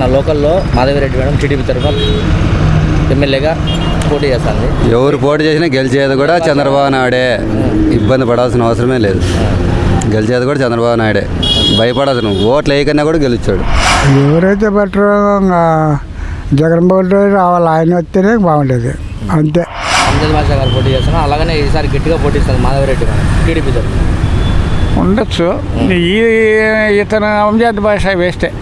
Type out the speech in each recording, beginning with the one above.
మన లోకల్లో Madhavi Reddy madam TDP తరఫున ఎమ్మెల్యేగా పోటీ చేస్తుంది. ఎవరు పోటీ చేసినా గెలిచేది కూడా చంద్రబాబు నాయుడే. ఇబ్బంది పడాల్సిన అవసరమే లేదు. గెలిచేది కూడా చంద్రబాబు నాయుడే. భయపడదు నువ్వు. ఓట్లు వేయకన్నా కూడా గెలిచాడు. ఎవరైతే బెటర్ జగన్మోహన్ రెడ్డి రావాలి. ఆయన వస్తేనే బాగుండేది. అంతే. అంజద్ భాష గారు పోటీ చేస్తున్నారు అలాగనే ఈసారి గట్టిగా పోటీ ఇస్తుంది మాధవిరెడ్డి మేడం టీడీపీ తరఫున. ఉండొచ్చు. ఈ ఇతను అంజాద్ భాష వేస్తే.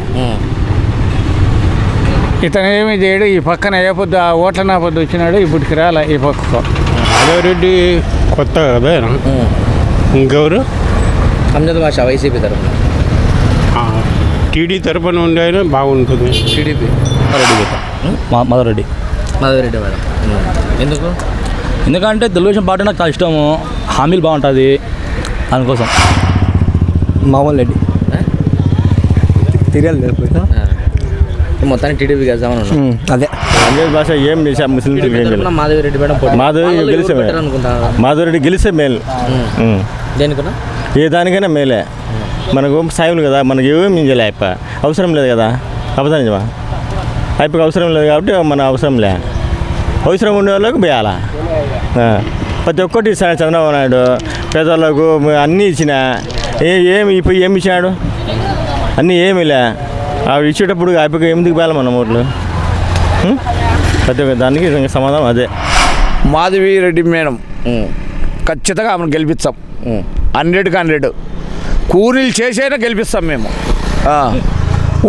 ఇతను ఏమి చేయడు ఈ పక్కన ఏ పొద్దు ఆ ఓట్ల నా పొద్దు వచ్చినాడు ఇప్పటికి రాలే ఈ పక్కకు. మాధవరెడ్డి కొత్త కదా. ఇంకెవరు? అంజద్ భాష వైసీపీ తరఫున టీడీ తరపున ఉండే ఆయన బాగుంటుంది. టీడీపీ. మా మాధవరెడ్డి. మాధవిరెడ్డి మేడం. ఎందుకు? ఎందుకంటే తెలుగుదేశం పార్టీ నాకు చాలా ఇష్టము. హామీలు బాగుంటుంది. దానికోసం. మామూలు రెడ్డి. ఆ? మొత్తానికి టీడీపీ ఉన్నాం. అదే. భాష ఏం చేసా ముస్లిం టీడీపీ తరఫున మాధవిరెడ్డి మేడం పోటీ. మాధవి గెలిచే గెలిస్తే మేలు. దేనికన్నా? ఏ దానికైనా మేలే. మనకు సాయం కదా మనకి ఏమి చేయలే అయిప అవసరం లేదు కదా? అబద్ధం నిజమా అయిపోయి అవసరం లేదు కాబట్టి మన అవసరం లే. అవసరం ఉండే వాళ్ళకు పోయాలా? ఆ. ప్రతి ఒక్కటి ఇస్తాడు చంద్రబాబు నాయుడు పేదవాళ్ళకు అన్నీ ఇచ్చిన. ఏ ఏమి ఇప్పుడు ఏమి ఇచ్చినాడు? అన్నీ ఏమి లే. ఆవిడ ఇచ్చేటప్పుడు అయిపోయి ఎందుకు పోయాలి మనం ఓట్లు ప్రతి ఒక్క దానికి సమాధానం అదే. మాధవి రెడ్డి మేడం ఖచ్చితంగా ఆమెను గెలిపిస్తాం. హండ్రెడ్కి హండ్రెడ్. కూలీలు చేసైనా గెలిపిస్తాం మేము.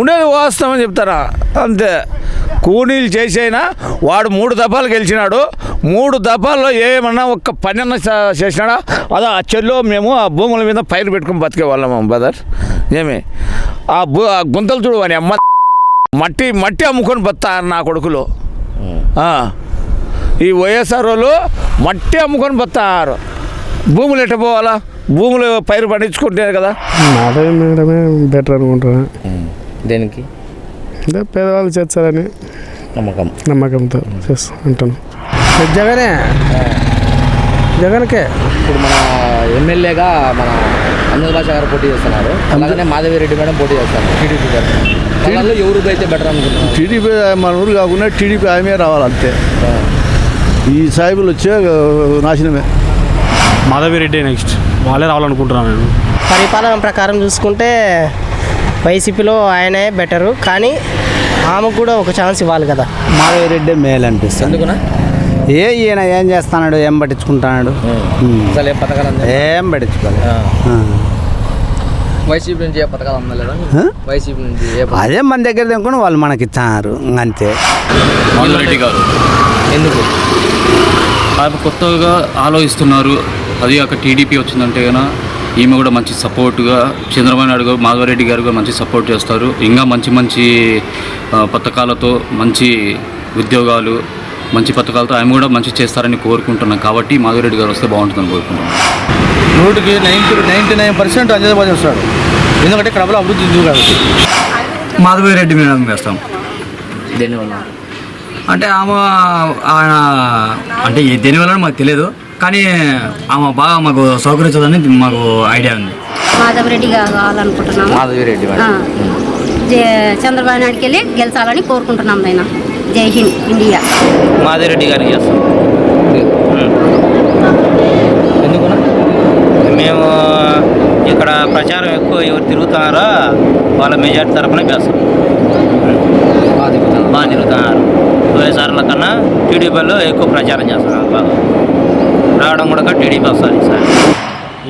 ఉండేది వాస్తవం చెప్తారా? అంతే. కూలీలు చేసైనా వాడు మూడు దఫాలు గెలిచినాడు. మూడు దఫాల్లో ఏమన్నా ఒక్క పని అన్న చేసినాడా? అదే ఆ చెల్లో మేము ఆ భూముల మీద పైరు పెట్టుకుని బతికే వాళ్ళం బ్రదర్. ఏమి? ఆ భూ ఆ గుంతలు చూడు అని అమ్మ మట్టి మట్టి అమ్ముకొని బతారు నా కొడుకులు. ఆ. ఈ వైఎస్ఆర్ వాళ్ళు మట్టి అమ్ముకొని బతారు. భూములు ఎట్ట పోవాలా? భూములు పైరు పండించుకుంటే కదా. మాధవి మేడమే బెటర్ అనుకుంటున్నా. దేనికి? అంటే పేదవాళ్ళు చేస్తారని నమ్మకం. నమ్మకంతో చేస్తా అంటాను జగనే? జగన్కే. ఇప్పుడు మన ఎమ్మెల్యేగా మన అంజద్ భాష గారు పోటీ చేస్తున్నారు. అలాగనే మాధవిరెడ్డి మేడం పోటీ చేస్తారు. టీడీపీ వాళ్ళలో ఎవరు అయితే బెటర్ అనుకుంటున్నారు? టీడీపీ మన ఊరు కాకుండా టీడీపీ ఆమె రావాలంతే ఈ సాయిబులు వచ్చే నాశనమే. మాధవిరెడ్డి నెక్స్ట్. వాళ్ళే రావాలనుకుంటున్నాను నేను. పరిపాలన ప్రకారం చూసుకుంటే వైసీపీలో ఆయనే బెటరు కానీ ఆమెకు కూడా ఒక ఛాన్స్ ఇవ్వాలి కదా. మాధవిరెడ్డి మేలు అనిపిస్తుంది ఎందుకునా? ఏ ఈయన ఏం చేస్తున్నాడు ఏం పట్టించుకుంటున్నాడు? అసలు ఏ పథకాలు అందాయి ఏం పట్టించుకోలేదు. ఆ. వైసీపీ నుంచి ఏ పథకాలు అందలేదా? వైసీపీ నుంచి ఏ పథకాలు? అదే మన దగ్గర తెంకొని వాళ్ళు మనకి ఇచ్చారు అంతే. మాధవరెడ్డి గారు. ఎందుకు? ఆయన కొత్తగా ఆలోచిస్తున్నారు. అది అక్కడ టీడీపీ వచ్చిందంటే కనుక ఈమె కూడా మంచి సపోర్ట్గా చంద్రబాబు నాయుడు గారు మాధవరెడ్డి గారు కూడా మంచి సపోర్ట్ చేస్తారు. ఇంకా మంచి మంచి ఆ, పథకాలతో మంచి ఉద్యోగాలు మంచి పథకాలతో ఆయన కూడా మంచి చేస్తారని కోరుకుంటున్నాను కాబట్టి మాధవరెడ్డి గారు వస్తే బాగుంటుందని కోరుకుంటున్నాను నూటికి నైంటీ నైంటీ నైన్ పర్సెంట్ అంజదబాజు వస్తాడు ఎందుకంటే కడపలో అభివృద్ధి ఉంది కాబట్టి. మాధవరెడ్డి మేడం వేస్తాం. దేనివల్ల? అంటే ఆమె ఆయన అంటే ఏ- దేనివల్ల మాకు తెలియదు. కానీ ఆమె బాగా మాకు సౌకర్యించదని మాకు ఐడియా ఉంది. మాధవరెడ్డి గారు కావాలనుకుంటున్నాము. మాధవిరెడ్డి చంద్రబాబు నాయుడుకి వెళ్ళి గెలిచాలని కోరుకుంటున్నాం ఆయన జై హింద్ ఇండియా. మాధవిరెడ్డి గారికి చేస్తాం ఎందుకునా? మేము ఇక్కడ ప్రచారం ఎక్కువ ఎవరు తిరుగుతున్నారో వాళ్ళ మెజార్టీ తరఫున వేస్తాం బాగా తిరుగుతున్నారు. వైఎస్ఆర్ల కన్నా టీడీపీలో ఎక్కువ ప్రచారం చేస్తున్నారు బాగా. రావడం కూడా టీడీపీ వస్తుంది సార్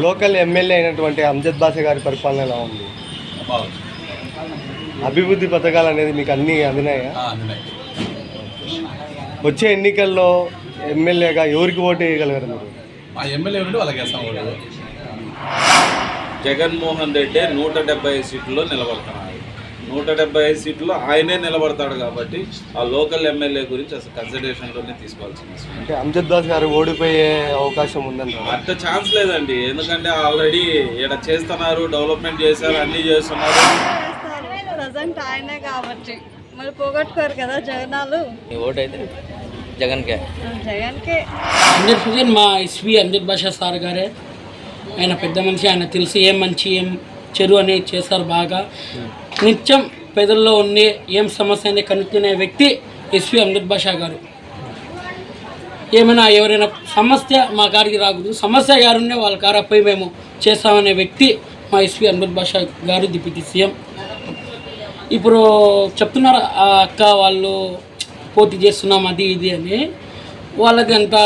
లోకల్ ఎమ్మెల్యే అయినటువంటి అంజద్ బాషా గారి పరిపాలన ఎలా ఉంది? అభివృద్ధి పథకాలు అనేది మీకు అన్నీ అందినాయా. వచ్చే ఎన్నికల్లో ఎమ్మెల్యేగా ఎవరికి ఓటు వేయగలగారు మీరు? ఆ ఎమ్మెల్యే నుండి వాళ్ళకి వేస్తాం జగన్మోహన్ రెడ్డి నూట డెబ్బై ఐదు సీట్లలో నిలబడుతున్నాడు. నూట డెబ్బై ఐదు సీట్లో ఆయనే నిలబడతాడు కాబట్టి ఆ లోకల్ ఎమ్మెల్యే గురించి అసలు కన్సిడరేషన్లోనే తీసుకోవాల్సిన అవసరం అంటే అంజద్ దాస్ గారు ఓడిపోయే అవకాశం ఉందంటారా? అంత ఛాన్స్ లేదండి. ఎందుకంటే ఆల్రెడీ ఇక్కడ చేస్తున్నారు డెవలప్మెంట్ చేశారు అన్నీ చేస్తున్నారు. ప్రజెంట్ ఆయనే కాబట్టి. మరి పోగొట్టుకోరు కదా జగనాలు నీ ఓటు అయితే జగన్కే. జగన్కే. హండ్రెడ్ పర్సెంట్ మా ఎస్వి అంజద్ బాషా సార్ గారే. ఆయన పెద్ద మనిషి ఆయన తెలిసి ఏం మంచి ఏం చెడు అని చేస్తారు బాగా. నిత్యం పేదల్లో ఉండి ఏం సమస్య అనేది కనుక్కునే వ్యక్తి ఎస్వి అమృత్ బాషా గారు. ఏమైనా ఎవరైనా సమస్య మా కాడికి రాకూడదు. సమస్య గారుంటే వాళ్ళ కారపై మేము చేస్తామనే వ్యక్తి మా ఎస్వి అమృత్ బాషా గారు డిప్యూటీ సీఎం. ఇప్పుడు చెప్తున్నారు ఆ అక్క వాళ్ళు పోటీ చేస్తున్నాం అది ఇది అని. వాళ్ళకి అంత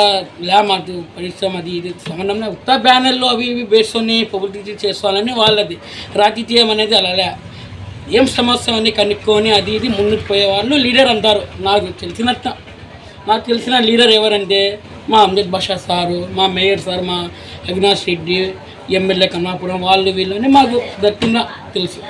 లే మాకు పరిశ్రమ అది ఇది సంబంధం లేదు. ఉత్త బ్యానర్లు అవి ఇవి వేసుకొని పబ్లిసిటీ చేసుకోవాలని వాళ్ళది. రాజకీయం అనేది అలా లే. ఏం సమస్య అని కనుక్కొని అది ఇది ముందుకు పోయేవాళ్ళు లీడర్ అంటారు. నాకు తెలిసినట్ట నాకు తెలిసిన లీడర్ ఎవరంటే మా అమ్జద్ బాషా సారు మా మేయర్ సార్ మా అవినాష్ రెడ్డి ఎమ్మెల్యే కన్నాపురం వాళ్ళు వీళ్ళని మాకు దక్కిన తెలుసు.